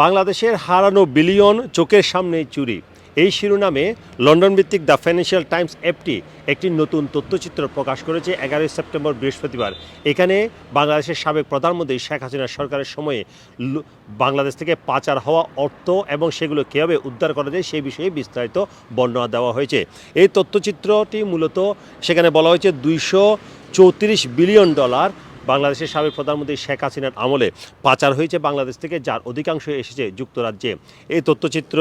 বাংলাদেশের হারানো বিলিয়ন চোখের সামনে চুরি। এই শিরোনামে লন্ডন ভিত্তিক দ্য ফাইন্যান্সিয়াল টাইমস অ্যাপটি একটি নতুন তথ্যচিত্র প্রকাশ করেছে এগারোই সেপ্টেম্বর বৃহস্পতিবার। এখানে বাংলাদেশের সাবেক প্রধানমন্ত্রী শেখ হাসিনা সরকারের সময়ে বাংলাদেশ থেকে পাচার হওয়া অর্থ এবং সেগুলো কীভাবে উদ্ধার করা যায় সেই বিষয়ে বিস্তারিত বর্ণনা দেওয়া হয়েছে। এই তথ্যচিত্রটি মূলত সেখানে বলা হয়েছে দুইশো চৌত্রিশ বিলিয়ন ডলার বাংলাদেশের সাবেক প্রধানমন্ত্রী শেখ হাসিনার আমলে পাচার হয়েছে বাংলাদেশ থেকে যার অধিকাংশ এসেছে যুক্তরাজ্যে। এই তথ্যচিত্র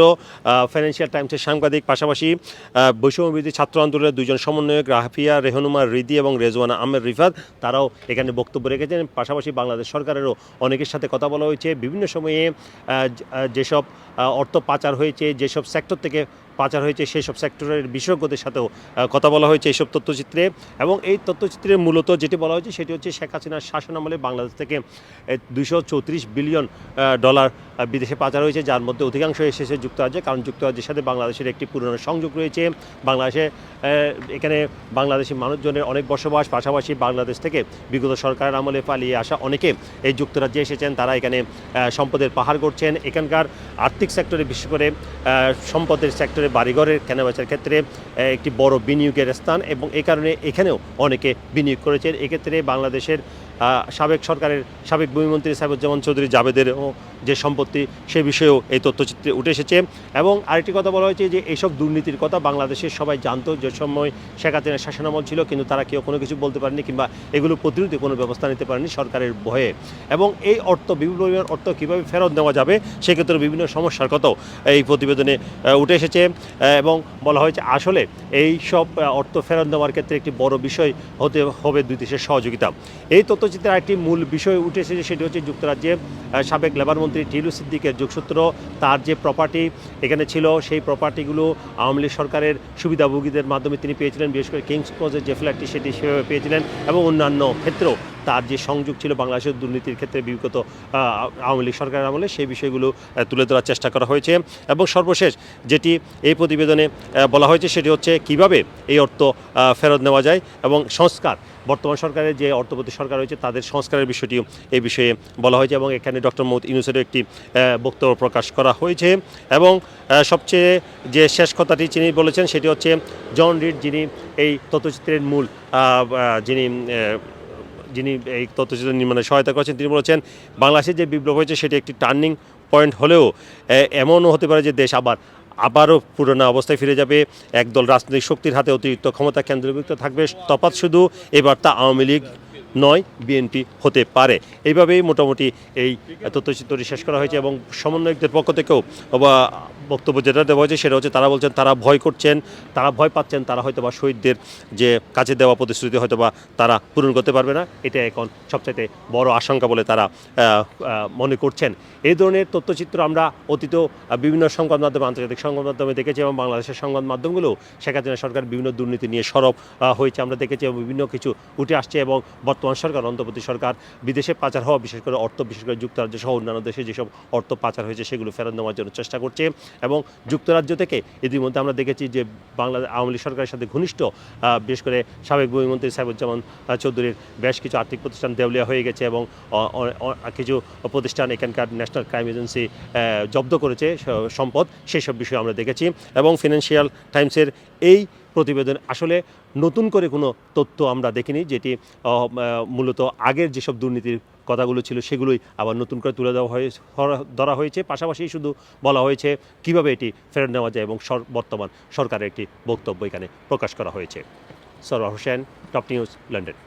ফাইন্যান্সিয়াল টাইমসের সাংবাদিক পাশাপাশি আহ, বৈষম্যবিরোধী ছাত্র আন্দোলনের দুজন সমন্বয়ক রাহাফিয়া রেহনুমা রিদি এবং রেজওয়ানা আহমেদ রিফাত তারাও এখানে বক্তব্য রেখেছেন। পাশাপাশি বাংলাদেশ সরকারেরও অনেকের সাথে কথা বলা হয়েছে। বিভিন্ন সময়ে যেসব অর্থ পাচার হয়েছে যেসব সেক্টর থেকে পাচার হয়েছে সেই সব সেক্টরের বিশেষজ্ঞদের সাথেও কথা বলা হয়েছে এইসব তথ্যচিত্রে। এবং এই তথ্যচিত্রের মূলত যেটি বলা হয়েছে সেটি হচ্ছে শেখ হাসিনার শাসনামলে বাংলাদেশ থেকে দুশো বিলিয়ন ডলার বিদেশে পাচার হয়েছে, যার মধ্যে অধিকাংশ এসেছে যুক্তরাজ্যে। কারণ যুক্তরাজ্যের সাথে বাংলাদেশের একটি পুরনো সংযোগ রয়েছে। বাংলাদেশে এখানে বাংলাদেশি মানুষজনের অনেক বসবাস। পাশাপাশি বাংলাদেশ থেকে বিগত সরকারের আমলে পালিয়ে আসা অনেকে এই যুক্তরাজ্যে এসেছেন। তারা এখানে সম্পদের পাহাড় করছেন এখানকার আর্থিক সেক্টরে বিশেষ করে সম্পদের সেক্টরে বাড়িঘরের কেনাবেচার ক্ষেত্রে একটি বড় বিনিয়োগের স্থান এবং এ কারণে এখানেও অনেকে বিনিয়োগ করেছেন। এক্ষেত্রে বাংলাদেশের সাবেক সরকারের সাবেক ভূমিমন্ত্রী সাহেবুজ্জামান চৌধুরী জাবেদেরও যে সম্পত্তি, সে বিষয়েও এই তথ্যচিত্রে উঠে এসেছে। এবং আরেকটি কথা বলা হয়েছে যে এইসব দুর্নীতির কথা বাংলাদেশের সবাই জানতো, যে সময় শেখ হাসিনার শাসনামল ছিল, কিন্তু তারা কেউ কোনো কিছু বলতে পারেনি কিংবা এগুলো প্রতিরোধে কোনো ব্যবস্থা নিতে পারেনি সরকারের ভয়ে। এবং এই অর্থ বিভিন্ন পরিমাণ অর্থ কীভাবে ফেরত নেওয়া যাবে সেক্ষেত্রে বিভিন্ন সমস্যার কথাও এই প্রতিবেদনে উঠে এসেছে। এবং বলা হয়েছে আসলে এই সব অর্থ ফেরত নেওয়ার ক্ষেত্রে একটি বড় বিষয় হতে হবে দুই দেশের সহযোগিতা। এই তথ্যচিত্রের একটি মূল বিষয় উঠে এসেছে, সেটি হচ্ছে যুক্তরাজ্যে সাবেক লেবার মন্ত্রী টিলু সিদ্দিকের যোগসূত্র, তার যে প্রপার্টি এখানে ছিল, সেই প্রপার্টিগুলো আওয়ামী লীগ সরকারের সুবিধাভোগীদের মাধ্যমে তিনি পেয়েছিলেন। বিশেষ করে কিংস ক্রজের যে ফ্ল্যাটটি সেটি সেভাবে পেয়েছিলেন এবং অন্যান্য ক্ষেত্রেও। তার যে সংযোগ ছিল বাংলাদেশের দুর্নীতির ক্ষেত্রে বিগত আওয়ামী লীগ সরকারের আমলে সেই বিষয়গুলো তুলে ধরার চেষ্টা করা হয়েছে। এবং সর্বশেষ যেটি এই প্রতিবেদনে বলা হয়েছে সেটি হচ্ছে কীভাবে এই অর্থ ফেরত নেওয়া যায় এবং সংস্কার, বর্তমান সরকারের যে অর্থপতি সরকার রয়েছে তাদের সংস্কারের বিষয়টিও এই বিষয়ে বলা হয়েছে এবং এখানে ডক্টর মৌত ইউনুসেরও একটি বক্তব্য প্রকাশ করা হয়েছে। এবং সবচেয়ে যে শেষ কথাটি তিনি বলেছেন সেটি হচ্ছে জন রিড যিনি এই তথ্যচিত্রের মূল যিনি যিনি এই তথ্যচিত্র নির্মাণে সহায়তা করেছেন, তিনি বলেছেন বাংলাদেশের যে বিপ্লব হয়েছে, সেটি একটি টার্নিং পয়েন্ট হলেও এমনও হতে পারে যে দেশ আবার, আবারও পুরোনো অবস্থায় ফিরে যাবে। একদল রাজনৈতিক শক্তির হাতে অতিরিক্ত ক্ষমতা কেন্দ্রীভূত থাকবে, তফাৎ শুধু এবার তা আওয়ামী লীগ নয়, বিএনপি হতে পারে। এইভাবেই মোটামুটি এই তথ্যচিত্রটি শেষ করা হয়েছে এবং সমন্বয়কদের পক্ষ থেকেও বা বক্তব্য যেটা দেওয়া হয়েছে সেটা হচ্ছে তারা বলছেন তারা ভয় করছেন, তারা ভয় পাচ্ছেন, তারা হয়তো বা শহীদদের যে কাছে দেওয়া প্রতিশ্রুতি হয়তো বা তারা পূরণ করতে পারবে না। এটা এখন সবচাইতে বড় আশঙ্কা বলে তারা মনে করছেন। এই ধরনের তথ্যচিত্র আমরা অতীত বিভিন্ন সংবাদ মাধ্যমে, আন্তর্জাতিক সংবাদ মাধ্যমে দেখেছি এবং বাংলাদেশের সংবাদ মাধ্যমগুলো শেখ হাসিনা সরকার বিভিন্ন দুর্নীতি নিয়ে সরব হয়েছে। আমরা দেখেছি এবং বিভিন্ন কিছু উঠে আসছে এবং বর্তমান সরকার, অন্তর্বর্তী সরকার, বিদেশে পাচার হওয়া, বিশেষ করে অর্থ, বিশেষ করে যুক্তরাজ্য সহ অন্যান্য দেশে যেসব অর্থ পাচার হয়েছে সেগুলো ফেরত নেওয়ার জন্য চেষ্টা করছে এবং যুক্তরাজ্য থেকে ইতিমধ্যে আমরা দেখেছি যে বাংলাদেশ আওয়ামী লীগ সরকারের সাথে ঘনিষ্ঠ বিশেষ করে সাবেক ভূমিমন্ত্রী সাইবুজ্জামান চৌধুরীর বেশ কিছু আর্থিক প্রতিষ্ঠান দেউলিয়া হয়ে গেছে এবং কিছু প্রতিষ্ঠান এখানকার ন্যাশনাল ক্রাইম এজেন্সি জব্দ করেছে সম্পদ, সেসব বিষয়ে আমরা দেখেছি এবং ফিনান্সিয়াল টাইমসের এই প্রতিবেদন। আসলে নতুন করে কোনো তথ্য আমরা দেখিনি, যেটি মূলত আগের যেসব দুর্নীতির কথাগুলো ছিল সেগুলোই আবার নতুন করে তুলে দেওয়া হয়ে ধরা হয়েছে। পাশাপাশি শুধু বলা হয়েছে কীভাবে এটি ফেরত নেওয়া যায় এবং বর্তমান সরকারের একটি বক্তব্য এখানে প্রকাশ করা হয়েছে। Sarwar Hossain, top news, London.